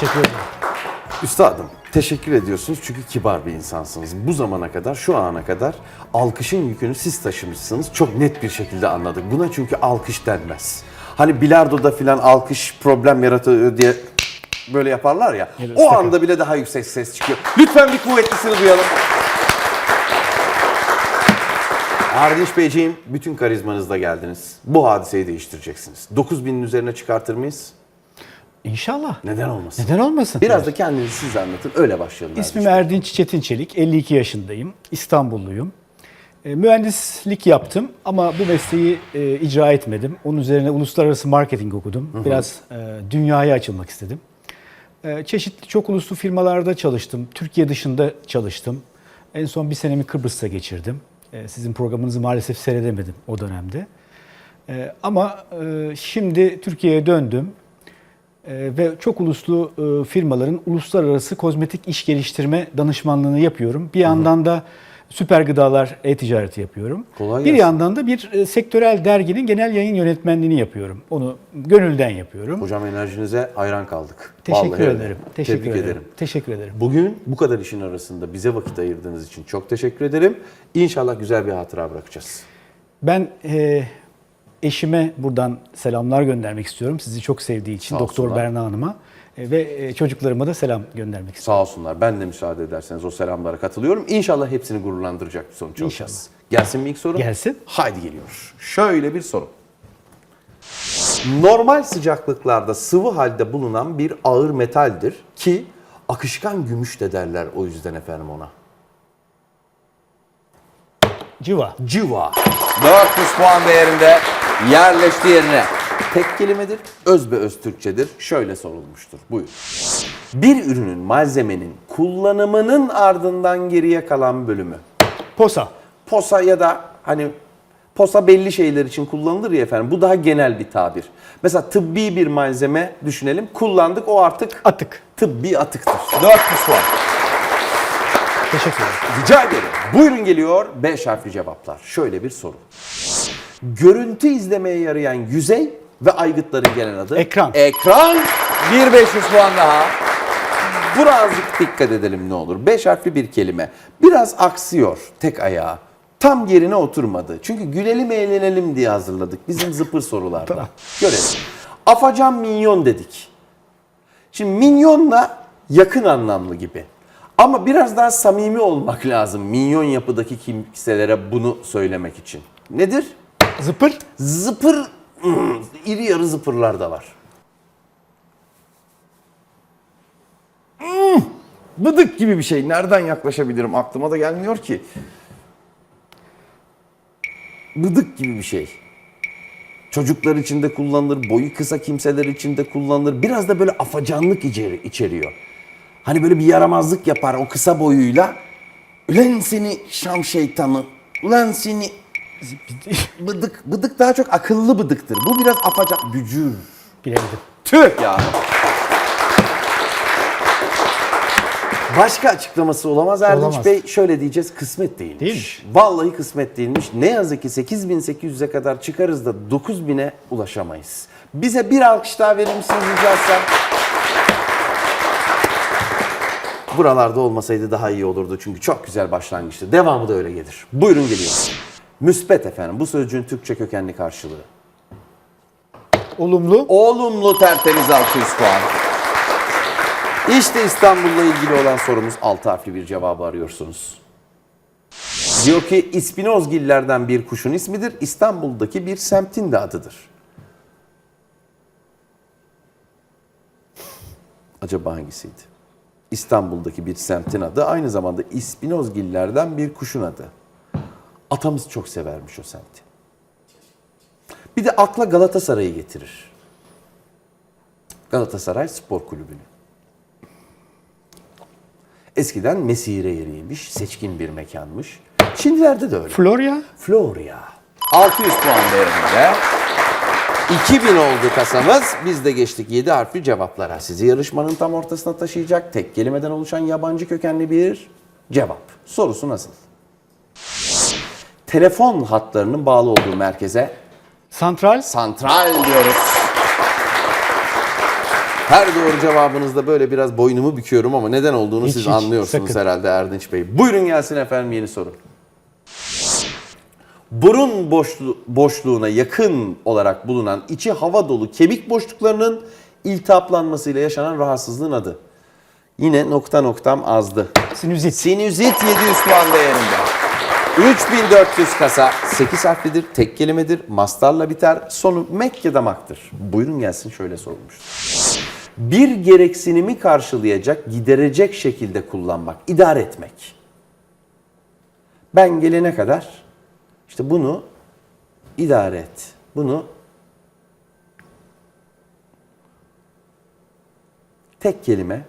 Teşekkür ederim. Üstadım teşekkür ediyorsunuz çünkü kibar bir insansınız. Bu zamana kadar, şu ana kadar alkışın yükünü siz taşımışsınız. Çok net bir şekilde anladık. Buna çünkü alkış denmez. Hani bilardoda filan alkış problem yaratıyor diye böyle yaparlar ya. Evet, o anda bile daha yüksek ses çıkıyor. Lütfen bir kuvvetlisini duyalım. Ardinç Beyciğim, bütün karizmanızla geldiniz. Bu hadiseyi değiştireceksiniz. 9000'in üzerine çıkartır mıyız? İnşallah. Neden olmasın? Neden olmasın? Biraz da kendinizi siz anlatın, öyle başlayalım. İsmim Erdinç Çetin Çelik, 52 yaşındayım, İstanbulluyum. E, mühendislik yaptım ama bu mesleği e, icra etmedim. Onun üzerine uluslararası marketing okudum. Biraz e, dünyaya açılmak istedim. E, çeşitli çok uluslu firmalarda çalıştım. Türkiye dışında çalıştım. En son bir senemi Kıbrıs'ta geçirdim. E, sizin programınızı maalesef seyredemedim o dönemde. E, ama e, şimdi Türkiye'ye döndüm. Ee, ve çok uluslu e, firmaların uluslararası kozmetik iş geliştirme danışmanlığını yapıyorum. Bir yandan da süper gıdalar e-ticareti yapıyorum. Kolay bir gelsin. yandan da bir e, sektörel derginin genel yayın yönetmenliğini yapıyorum. Onu gönülden yapıyorum. Hocam enerjinize hayran kaldık. Teşekkür Vallahi ederim. Teşekkür Tebrik ederim. ederim. Teşekkür ederim. Bugün bu kadar işin arasında bize vakit ayırdığınız için çok teşekkür ederim. İnşallah güzel bir hatıra bırakacağız. Ben e, eşime buradan selamlar göndermek istiyorum. Sizi çok sevdiği için Sağ Doktor olsunlar. Berna Hanım'a e, ve e, çocuklarıma da selam göndermek istiyorum. Sağ olsunlar. Ben de müsaade ederseniz o selamlara katılıyorum. İnşallah hepsini gururlandıracak bir sonuç alacağız. Gelsin mi ilk soru? Gelsin. Haydi geliyor. Şöyle bir soru. Normal sıcaklıklarda sıvı halde bulunan bir ağır metaldir ki akışkan gümüş de derler o yüzden efendim ona. Civa. Civa. 400 puan değerinde yerleşti yerine. Tek kelimedir, öz be öz Türkçedir. Şöyle sorulmuştur. Buyur. Bir ürünün, malzemenin kullanımının ardından geriye kalan bölümü. Posa. Posa ya da hani posa belli şeyler için kullanılır ya efendim. Bu daha genel bir tabir. Mesela tıbbi bir malzeme düşünelim. Kullandık o artık Atık. tıbbi atıktır. 400 puan. Teşekkür ederim. Rica ederim. Buyurun geliyor 5 harfli cevaplar. Şöyle bir soru. Görüntü izlemeye yarayan yüzey ve aygıtların genel adı? Ekran. Ekran. Bir 500 puan daha. Birazcık dikkat edelim ne olur. 5 harfli bir kelime. Biraz aksıyor tek ayağı. Tam yerine oturmadı. Çünkü gülelim eğlenelim diye hazırladık bizim zıpır sorularda. Tamam. Görelim. Afacan minyon dedik. Şimdi minyonla yakın anlamlı gibi. Ama biraz daha samimi olmak lazım minyon yapıdaki kimselere bunu söylemek için. Nedir? Zıpır. Zıpır, hmm, iri yarı zıpırlar da var. Hmm, Bıdık gibi bir şey. Nereden yaklaşabilirim? Aklıma da gelmiyor ki. Bıdık gibi bir şey. Çocuklar için de kullanılır, boyu kısa kimseler için de kullanılır. Biraz da böyle afacanlık içeri, içeriyor. Hani böyle bir yaramazlık yapar o kısa boyuyla. Ulan seni Şam şeytanı, ulan seni bıdık. Bıdık daha çok akıllı bıdıktır. Bu biraz afacan, bücür. Bilemedim. Tüh ya. Başka açıklaması olamaz Erdinç Olamaz. Bey. Şöyle diyeceğiz kısmet değilmiş. Değilmiş. Vallahi kısmet değilmiş. Ne yazık ki 8800'e kadar çıkarız da 9000'e ulaşamayız. Bize bir alkış daha verir misiniz rica etsem? Buralarda olmasaydı daha iyi olurdu çünkü çok güzel başlangıçtı. Devamı da öyle gelir. Buyurun geliyor. Müspet efendim. Bu sözcüğün Türkçe kökenli karşılığı. Olumlu. Olumlu tertemiz 600 puan. İşte İstanbul'la ilgili olan sorumuz 6 harfli bir cevabı arıyorsunuz. Diyor ki İspinozgillerden bir kuşun ismidir. İstanbul'daki bir semtin de adıdır. Acaba hangisiydi? İstanbul'daki bir semtin adı aynı zamanda İspinozgillerden bir kuşun adı. Atamız çok severmiş o semti. Bir de akla Galatasaray'ı getirir. Galatasaray Spor Kulübü'nü. Eskiden mesire yeriymiş, seçkin bir mekanmış. Şimdilerde de öyle. Florya. Florya. 600 puan değerinde. 2000 oldu kasamız. Biz de geçtik 7 harfli cevaplara. Sizi yarışmanın tam ortasına taşıyacak tek kelimeden oluşan yabancı kökenli bir cevap. Sorusu nasıl? Telefon hatlarının bağlı olduğu merkeze Santral. santral diyoruz. Her doğru cevabınızda böyle biraz boynumu büküyorum ama neden olduğunu Hiç, siz hiç, anlıyorsunuz sakın. herhalde Erdinç Bey. Buyurun gelsin efendim yeni soru. Burun boşlu- boşluğuna yakın olarak bulunan içi hava dolu kemik boşluklarının iltihaplanmasıyla yaşanan rahatsızlığın adı. Yine nokta noktam azdı. Sinüzit. Sinüzit 700 puan değerinde. 3400 kasa 8 harflidir, tek kelimedir, mastarla biter, sonu mek ya da maktır. Buyurun gelsin şöyle sorulmuş. Bir gereksinimi karşılayacak, giderecek şekilde kullanmak, idare etmek. Ben gelene kadar işte bunu idare et. Bunu tek kelime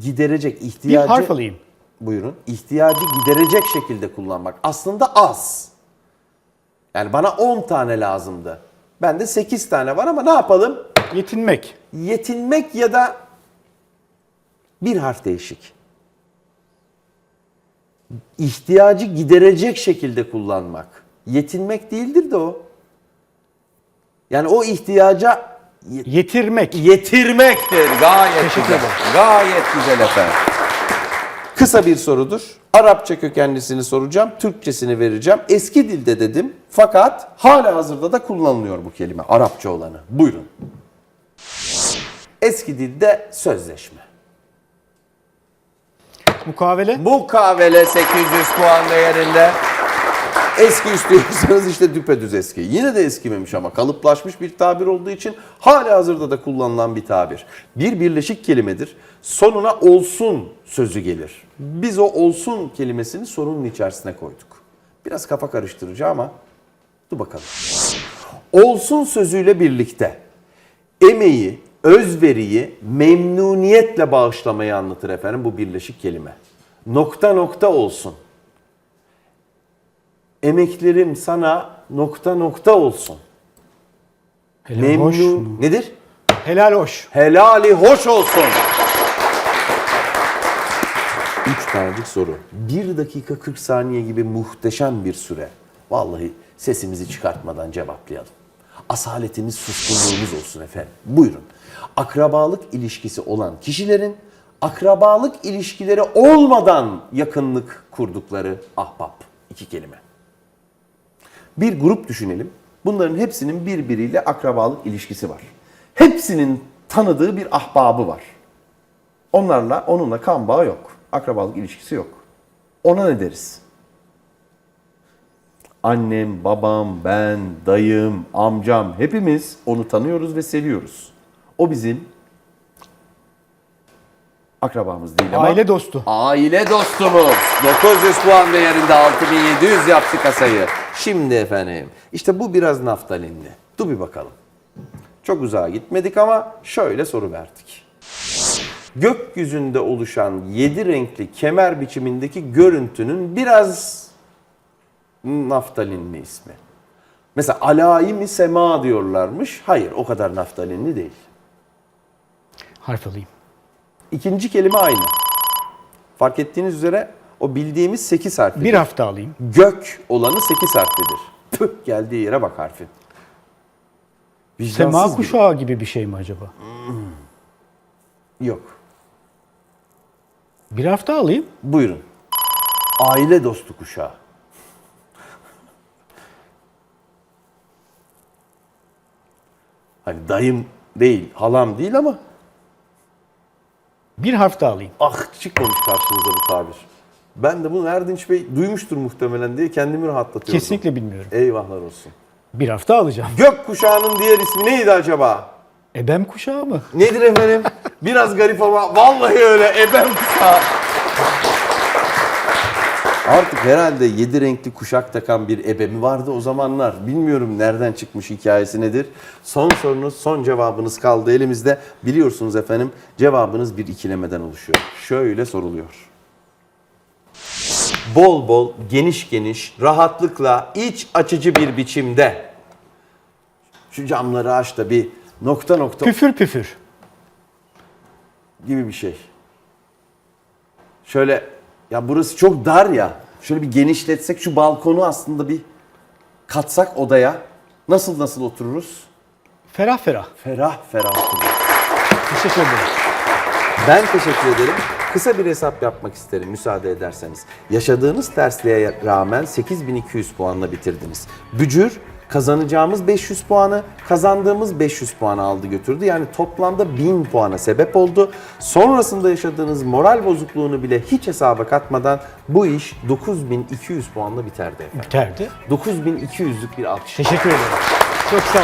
giderecek Bir ihtiyacı harf alayım. Buyurun ihtiyacı giderecek şekilde kullanmak. Aslında az. Yani bana 10 tane lazımdı. Bende 8 tane var ama ne yapalım? Yetinmek. Yetinmek ya da bir harf değişik. İhtiyacı giderecek şekilde kullanmak. Yetinmek değildir de o. Yani o ihtiyaca ye- Yetirmek. yetirmektir. Gayet Teşekkür güzel. ederim. Gayet güzel efendim. Kısa bir sorudur. Arapça kökenlisini soracağım, Türkçesini vereceğim. Eski dilde dedim fakat hala hazırda da kullanılıyor bu kelime. Arapça olanı. Buyurun. Eski dilde sözleşme. Mukavele. Mukavele 800 puan değerinde. Eski istiyorsanız işte düpedüz eski. Yine de eskimemiş ama kalıplaşmış bir tabir olduğu için hala hazırda da kullanılan bir tabir. Bir birleşik kelimedir. Sonuna olsun sözü gelir. Biz o olsun kelimesini sorunun içerisine koyduk. Biraz kafa karıştırıcı ama dur bakalım. Olsun sözüyle birlikte emeği, özveriyi memnuniyetle bağışlamayı anlatır efendim bu birleşik kelime. Nokta nokta olsun. Emeklerim sana nokta nokta olsun. Helal hoş. Memnun. Nedir? Helal hoş. Helali hoş olsun. Üç tanecik soru. 1 dakika 40 saniye gibi muhteşem bir süre. Vallahi sesimizi çıkartmadan cevaplayalım. Asaletimiz, suskunluğumuz olsun efendim. Buyurun. Akrabalık ilişkisi olan kişilerin akrabalık ilişkileri olmadan yakınlık kurdukları ahbap. İki kelime. Bir grup düşünelim. Bunların hepsinin birbiriyle akrabalık ilişkisi var. Hepsinin tanıdığı bir ahbabı var. Onlarla, onunla kan bağı yok. Akrabalık ilişkisi yok. Ona ne deriz? Annem, babam, ben, dayım, amcam hepimiz onu tanıyoruz ve seviyoruz. O bizim akrabamız değil ama Aile dostu. Aile dostumuz. 900 puan değerinde 6700 yaptı kasayı. Şimdi efendim işte bu biraz naftalinli. Dur bir bakalım. Çok uzağa gitmedik ama şöyle soru verdik. Gökyüzünde oluşan 7 renkli kemer biçimindeki görüntünün biraz naftalinli ismi. Mesela alayim sema diyorlarmış. Hayır o kadar naftalinli değil. Harf alayım. İkinci kelime aynı. Fark ettiğiniz üzere o bildiğimiz 8 harfli. Bir hafta alayım. Gök olanı 8 harflidir. Püh geldiği yere bak harfin. Vicdansız Sema kuşağı gibi bir şey mi acaba? Yok. Bir hafta alayım. Buyurun. Aile dostu kuşağı. Hani dayım değil, halam değil ama Bir hafta alayım. ah çıkmamış karşınıza bu tabir. Ben de bunu Erdinç Bey duymuştur muhtemelen diye kendimi rahatlatıyorum. Kesinlikle bilmiyorum. Eyvahlar olsun. Bir hafta alacağım. Gök kuşağının diğer ismi neydi acaba? Ebem kuşağı mı? Nedir efendim? Biraz garip ama vallahi öyle ebem kuşağı. Artık herhalde yedi renkli kuşak takan bir ebe mi vardı o zamanlar? Bilmiyorum nereden çıkmış hikayesi nedir? Son sorunuz, son cevabınız kaldı elimizde. Biliyorsunuz efendim cevabınız bir ikilemeden oluşuyor. Şöyle soruluyor. Bol bol, geniş geniş, rahatlıkla, iç açıcı bir biçimde. Şu camları aç da bir nokta nokta Püfür püfür. gibi bir şey. Şöyle ya burası çok dar ya. Şöyle bir genişletsek şu balkonu aslında bir katsak odaya. Nasıl nasıl otururuz? Ferah ferah. Ferah ferah. Teşekkür ederim. Ben teşekkür ederim. Kısa bir hesap yapmak isterim müsaade ederseniz. Yaşadığınız tersliğe rağmen 8200 puanla bitirdiniz. Bücür kazanacağımız 500 puanı, kazandığımız 500 puanı aldı götürdü. Yani toplamda 1000 puana sebep oldu. Sonrasında yaşadığınız moral bozukluğunu bile hiç hesaba katmadan bu iş 9200 puanla biterdi efendim. Biterdi. 9200'lük bir alkış. Teşekkür ederim. Çok sağ olun.